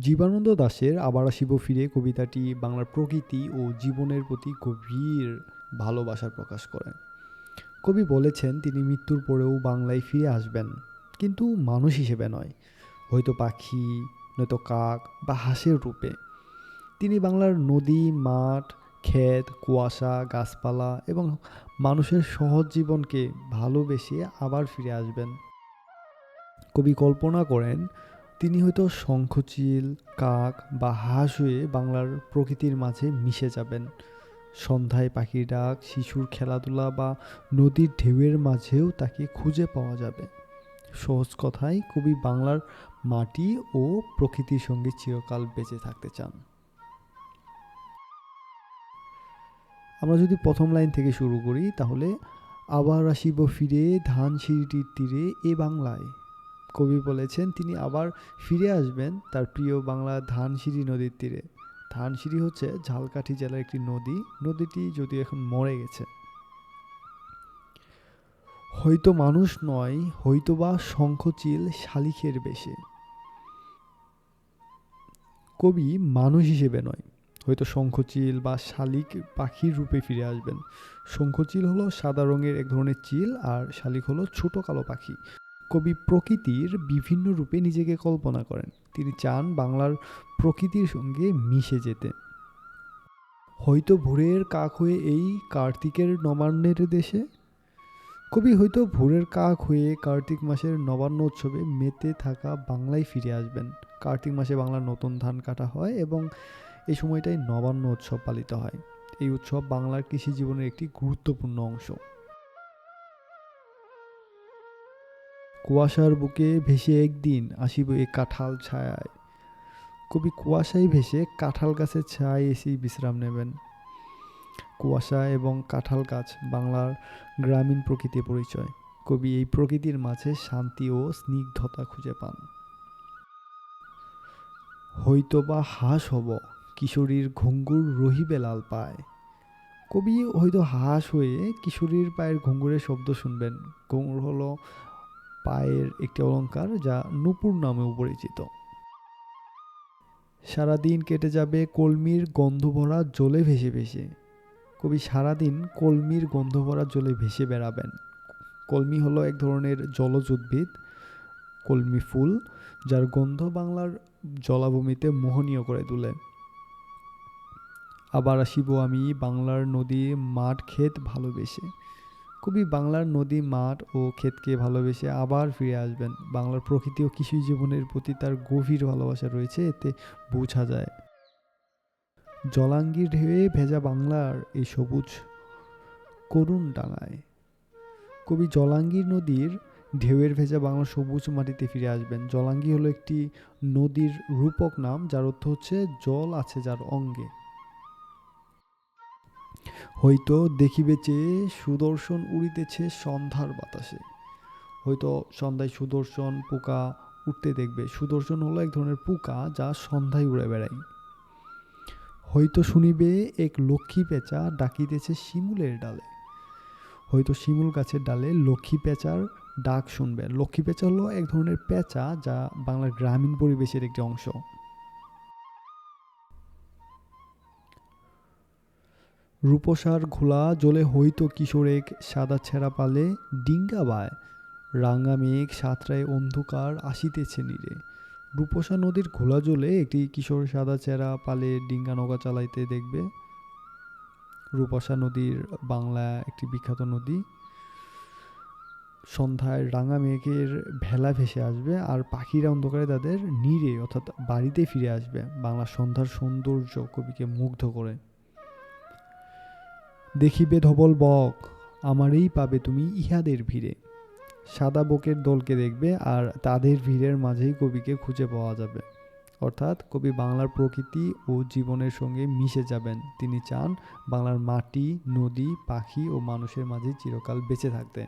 জীবানন্দ দাশের আবার আসিব ফিরে কবিতাটি বাংলার প্রকৃতি ও জীবনের প্রতি গভীর ভালোবাসার প্রকাশ করে। কবি বলেছেন, তিনি মৃত্যুর পরেও বাংলায় ফিরে আসবেন, কিন্তু মানুষ হিসেবে নয়। হয়তো পাখি, নয়তো কাক বা হাঁসের রূপে। তিনি বাংলার নদী, মাঠ, ক্ষেত, কুয়াশা, গাছপালা এবং মানুষের সহজ জীবনকে ভালোবেসে আবার ফিরে আসবেন। কবি কল্পনা করেন তিনি হয়তো শঙ্খচিল, কাক বা হাঁস হয়ে বাংলার প্রকৃতির মাঝে মিশে যাবেন। সন্ধ্যায় পাখির ডাক, শিশুর খেলাধুলা বা নদীর ঢেউয়ের মাঝেও তাকে খুঁজে পাওয়া যাবে। সহজ কথায়, কবি বাংলার মাটি ও প্রকৃতির সঙ্গে চিরকাল বেঁচে থাকতে চান। আমরা যদি প্রথম লাইন থেকে শুরু করি, তাহলে, আবার আসিব ফিরে ধান সিঁড়িটির তীরে এ বাংলায়। কবি বলেছেন, তিনি আবার ফিরে আসবেন তার প্রিয় বাংলা ধানসিঁড়ি নদীর তীরে। ধানসিঁড়ি হচ্ছে ঝালকাঠি জেলার একটি নদী। নদীটি যদিও এখন মরে গেছে। হয়তো মানুষ নয়, হয়তোবা শঙ্খচিল শালিখের বেশে। কবি মানুষ হিসেবে নয়, হয়তো শঙ্খচিল বা শালিক পাখির রূপে ফিরে আসবেন। শঙ্খচিল হলো সাদা রঙের এক ধরনের চিল আর শালিক হলো ছোট কালো পাখি। কবি প্রকৃতির বিভিন্ন রূপে নিজেকে কল্পনা করেন। তিনি চান বাংলার প্রকৃতির সঙ্গে মিশে যেতে। হয়তো ভোরের কাক হয়ে এই কার্তিকের নবান্নের দেশে? কবি হয়তো ভোরের কাক হয়ে কার্তিক মাসের নবান্ন উৎসবে মেতে থাকা বাংলায় ফিরে আসবেন। কার্তিক মাসে বাংলার নতুন ধান কাটা হয় এবং এই সময়টাই নবান্ন উৎসব পালিত হয়। এই উৎসব বাংলার কৃষি জীবনের একটি গুরুত্বপূর্ণ অংশ। কুয়াশার বুকে ভেসে একদিন আসিব এ কাঁঠাল ছায়ায়। কবি কুয়াশায় ভেসে কাঁঠাল গাছের ছায় এসেই বিশ্রাম নেবেন। কুয়াশা এবং কাঁঠাল গাছ বাংলার গ্রামীণ প্রকৃতির পরিচয়। কবি এই প্রকৃতির মাঝে শান্তি ও স্নিগ্ধতা খুঁজে পান। হয়তো বা হাঁস হব, কিশোরীর ঘুঙ্গুর রহিবে লাল পায়। কবি হয়তো হাঁস হয়ে কিশোরীর পায়ের ঘুঙ্গুরের শব্দ শুনবেন। ঘুঙ্গুর হলো পায়ের একটি অলঙ্কার যা নুপুর নামেও পরিচিত। সারাদিন কেটে যাবে কলমির গন্ধ ভরা জলে ভেসে ভেসে। কবি সারাদিন কলমির গন্ধ ভরা জলে ভেসে বেড়াবেন। কলমি হলো এক ধরনের জলজ উদ্ভিদ, কলমি ফুল, যার গন্ধ বাংলার জলাভূমিতে মোহনীয় করে তোলে। আবার আসিব আমি বাংলার নদী মাঠ ক্ষেত ভালোবেসে। কবি বাংলার নদী, মাঠ ও ক্ষেতকে ভালোবেসে আবার ফিরে আসবেন। বাংলার প্রকৃতি ও কৃষি জীবনের প্রতি তার গভীর ভালোবাসা রয়েছে, এতে বোঝা যায়। জলাঙ্গির ঢেউয়ে ভেজা বাংলার এই সবুজ করুণ ডাঙায়। কবি জলাঙ্গির নদীর ঢেউয়ের ভেজা বাংলা সবুজ মাটিতে ফিরে আসবেন। জলাঙ্গি হলো একটি নদীর রূপক নাম, যার অর্থ হচ্ছে জল আছে যার অঙ্গে। হয়তো দেখিবে চেয়ে সুদর্শন উড়িতেছে সন্ধ্যার বাতাসে। হয়তো সন্ধ্যায় সুদর্শন পোকা উঠতে দেখবে। সুদর্শন হলো এক ধরনের পোকা যা সন্ধ্যায় উড়ে বেড়ায়। হয়তো শুনিবে এক লক্ষ্মী পেঁচা ডাকিতেছে শিমুলের ডালে। হয়তো শিমুল গাছের ডালে লক্ষ্মী পেঁচার ডাক শুনবে। লক্ষ্মী পেঁচা হলো এক ধরনের পেঁচা যা বাংলার গ্রামীণ পরিবেশের একটি অংশ। রূপসার ঘোলা জলে হইতো কিশোর এক সাদা ছেঁড়া পালে ডিঙ্গা বায়। রাঙা মেঘ সাঁতরায় অন্ধকার আসিতেছে নীরে। রূপসা নদীর ঘোলা জলে একটি কিশোর সাদা চেরা পালে ডিঙ্গা নৌকা চালাইতে দেখবে। রূপসা নদীর বাংলা একটি বিখ্যাত নদী। সন্ধ্যায় রাঙা মেঘের ভেলা ভেসে আসবে আর পাখিরা অন্ধকারে তাদের নীরে অর্থাৎ বাড়িতে ফিরে আসবে। বাংলা সন্ধ্যার সৌন্দর্য কবিকে মুগ্ধ করে। দেখিবে ধবল বক, আমারই পাবে তুমি ইহাদের ভিড়ে। সাদা বকের দলকে দেখবে আর তাদের ভিড়ের মাঝেই কবিকে খুঁজে পাওয়া যাবে। অর্থাৎ কবি বাংলার প্রকৃতি ও জীবনের সঙ্গে মিশে যাবেন। তিনি চান বাংলার মাটি, নদী, পাখি ও মানুষের মাঝে চিরকাল বেঁচে থাকতে।